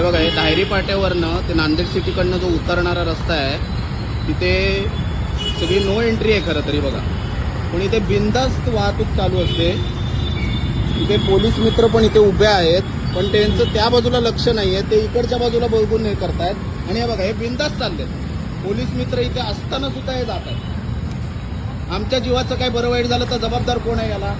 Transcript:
हे बघा हे दायरी पाट्यावरनं ते नांदेड सिटीकडनं जो उतरणारा रस्ता आहे तिथे सगळी नो एंट्री आहे खरं तरी बघा. पण इथे बिंदास्त वाहतूक चालू असते. इथे पोलीस मित्र पण इथे उभे आहेत पण त्यांचं त्या बाजूला लक्ष नाही आहे ते इकडच्या बाजूला बघून हे करतायत. आणि हे बघा हे बिंदास्त चालले पोलीस मित्र इथे असताना सुद्धा हे जात आहेत आमच्या जीवाचं काय बरं वाईट झालं तर जबाबदार कोण आहे याला?